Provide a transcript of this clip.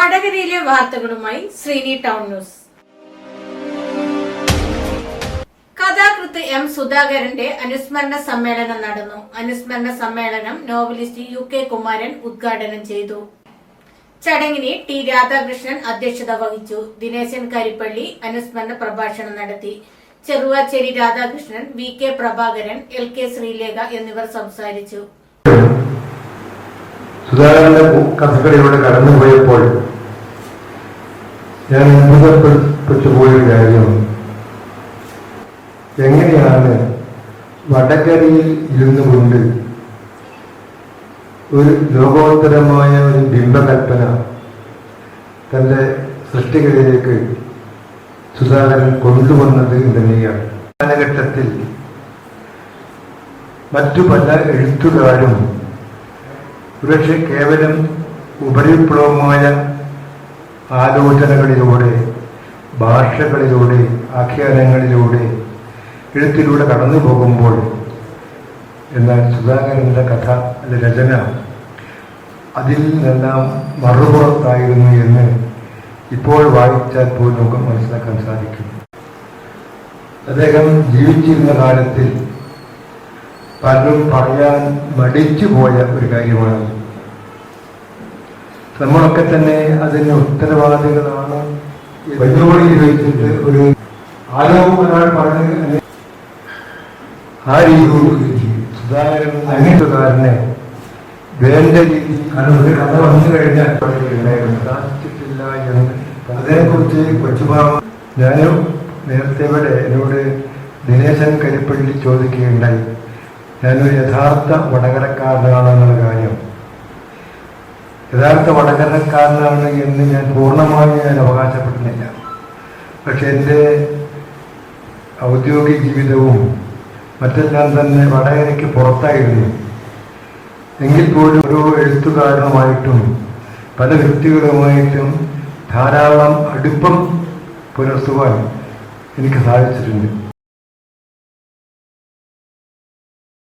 വടകരയിലെ വാർത്തകളുമായി Sreeni town news. കഥാകൃത്ത് എം സുധാകരന്റെ അനുസ്മരണ സമ്മേളനം നടന്നു. അനുസ്മരണ സമ്മേളനം നോവലിസ്റ്റ് യു കെ കുമാരൻ ഉദ്ഘാടനം ചെയ്തു. ചടങ്ങിന് ടി രാധാകൃഷ്ണൻ അധ്യക്ഷത വഹിച്ചു. ദിനേശൻ കരിപ്പള്ളി അനുസ്മരണ പ്രഭാഷണം നടത്തി. Cheruvachery Radhakrishnan V K Prabhakaran L K Sreelekha എന്നിവർ സംസാരിച്ചു. സുധാകരന്റെ കഥകളിലൂടെ കടന്നുപോയപ്പോൾ ഞാൻ അത്ഭുതപ്പെട്ടു പോയ കാര്യം. എങ്ങനെയാണ് വടകരയിൽ ഇരുന്നു കൊണ്ട് ഒരു ലോകോത്തരമായ ഒരു ബിംബകൽപ്പന തന്റെ സൃഷ്ടികളിലേക്ക് സുധാകരൻ കൊണ്ടുവന്നത് തന്നെയാണ് കാലഘട്ടത്തിൽ മറ്റു പല എഴുത്തുകാരും ഒരുപക്ഷെ കേവലം ഉപരിപ്ലവമായ ആലോചനകളിലൂടെ ഭാഷകളിലൂടെ ആഖ്യാനങ്ങളിലൂടെ എഴുത്തിലൂടെ കടന്നു പോകുമ്പോൾ എന്നാൽ സുധാകരന്റെ കഥ അല്ല രചന അതിൽ നിന്നെല്ലാം മറുപുറത്തായിരുന്നു എന്ന് ഇപ്പോൾ വായിച്ചാൽ പോലും നമുക്ക് മനസ്സിലാക്കാൻ സാധിക്കും. അദ്ദേഹം ജീവിച്ചിരുന്ന കാലത്തിൽ പലരും പറയാൻ മടിച്ചു പോയ ഒരു കാര്യമാണ്. നമ്മളൊക്കെ തന്നെ അതിന് ഉത്തരവാദികളാണ് വെല്ലുവിളി വെച്ചിട്ട് ഒരു ആരോപം ഒരാൾ പറഞ്ഞു ആ രീതിയിൽ സുധാകരൻ വേണ്ട രീതി ഒരു കഥ വന്നു കഴിഞ്ഞാൽ സാധിച്ചിട്ടില്ല എന്ന് അതിനെക്കുറിച്ച് കൊച്ചുമാമ ഞാനും നേരത്തെ ഇവിടെ എന്നോട് ദിനേശൻ കരിപ്പള്ളി ചോദിക്കുകയുണ്ടായി. ഞാനൊരു യഥാർത്ഥ വടകരക്കാരനാണെന്നുള്ള കാര്യം. യഥാർത്ഥ വടകരക്കാരനാണ് എന്ന് ഞാൻ പൂർണമായി ഞാൻ അവകാശപ്പെടുന്നില്ല പക്ഷെ എന്റെ ഔദ്യോഗിക ജീവിതവും മറ്റെല്ലാം തന്നെ വടകരയ്ക്ക് പുറത്തായിരുന്നു. എങ്കിൽ പോലും ഓരോ എഴുത്തുകാരനുമായിട്ടും പല വ്യക്തികളുമായിട്ടും ധാരാളം അടുപ്പം പുലർത്തുവാൻ എനിക്ക് സാധിച്ചിട്ടുണ്ട്.